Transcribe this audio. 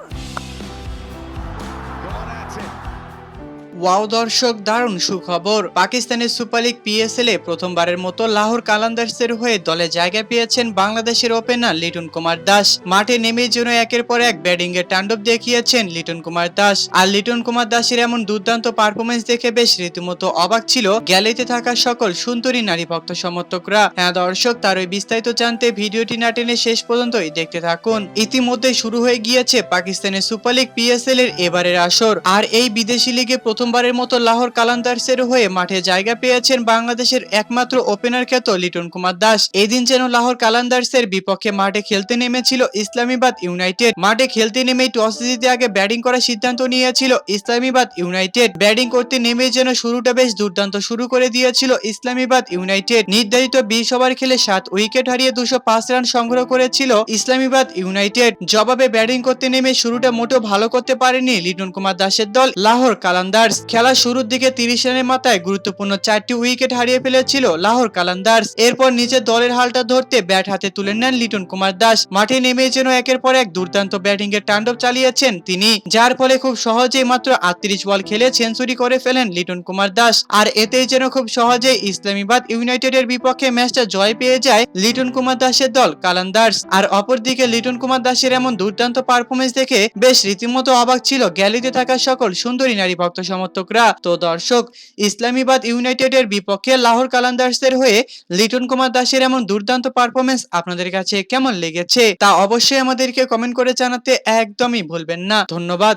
Uh. Wow দর্শক, দারুণ সুখবর। পাকিস্তানের সুপার লিগ পিএসএল এ প্রথমবারের মতো লাহোর কালান্দার্সের হয়ে দলে জায়গা পেয়েছেন বাংলাদেশের ওপেনার লিটন কুমার দাস। মাঠে নেমে যেন একের পর এক ব্যাটিং এর তাণ্ডব দেখিয়েছেন লিটন কুমার দাস। আর লিটন কুমার দাসের এমন দুর্দান্ত পারফরমেন্স দেখে বেশ রীতিমতো অবাক ছিল গ্যালারিতে থাকা সকল সুন্দরী নারী ভক্ত সমর্থকরা। হ্যাঁ দর্শক, তার ওই বিস্তারিত জানতে ভিডিওটি না টেনে শেষ পর্যন্তই দেখতে থাকুন। ইতিমধ্যে শুরু হয়ে গিয়েছে পাকিস্তানের সুপার লিগ পিএসএল এর এবারের আসর। আর এই বিদেশি লিগে প্রথমবারের মতো লাহোর কালান্দার্সের হয়ে মাঠে জায়গা পেয়েছেন বাংলাদেশের একমাত্র ওপেনার খ্যাত লিটন কুমার দাস। এদিন যেন লাহোর কালান্দার্সের বিপক্ষে মাঠে খেলতে নেমেছিল ইসলামাবাদ ইউনাইটেড। মাঠে খেলতে নেমেই টস জিতে আগে ব্যাটিং করার সিদ্ধান্ত নিয়েছিল ইসলামাবাদ ইউনাইটেড। ব্যাটিং করতে নেমে যেন শুরুটা বেশ দুর্দান্ত শুরু করে দিয়েছিল ইসলামাবাদ ইউনাইটেড। নির্ধারিত বিশ ওভার খেলে সাত উইকেট হারিয়ে দুশো পাঁচ রান সংগ্রহ করেছিল ইসলামাবাদ ইউনাইটেড। জবাবে ব্যাটিং করতে নেমে শুরুটা মোটেও ভালো করতে পারেনি লিটন কুমার দাসের দল লাহোর কালান্দার্স। খেলার শুরুর দিকে তিরিশ রানের মাথায় গুরুত্বপূর্ণ চারটি উইকেট হারিয়ে ফেলেছিল লাহোর কালান্দার্স। এরপর নিজের দলের হালটা ধরতে ব্যাট হাতে তুলে নেন লিটন কুমার দাস। মাঠে নেমে যেন একের পর এক দুর্দান্ত ব্যাটিং এর তাণ্ডব চালিয়েছেন তিনি, যার ফলে খুব সহজেই মাত্র আটত্রিশ বল খেলে সেঞ্চুরি করে ফেলেন লিটন কুমার দাস। আর এতেই যেন খুব সহজেই ইসলামাবাদ ইউনাইটেডের বিপক্ষে ম্যাচটা জয় পেয়ে যায় লিটন কুমার দাসের দল কালান্দার্স। আর অপরদিকে লিটন কুমার দাসের এমন দুর্দান্ত পারফরমেন্স দেখে বেশ রীতিমতো অবাক ছিল গ্যালিতে থাকা সকল সুন্দরী নারী ভক্ত সমর্থকরা। তো দর্শক, ইসলামীবাদ ইউনাইটেডের বিপক্ষে লাহোর কালান্দার্সের হয়ে লিটন কুমার দাসের এমন দুর্দান্ত পারফরমেন্স আপনাদের কাছে কেমন লেগেছে তা অবশ্যই আমাদেরকে কমেন্ট করে জানাতে একদমই ভুলবেন না। ধন্যবাদ।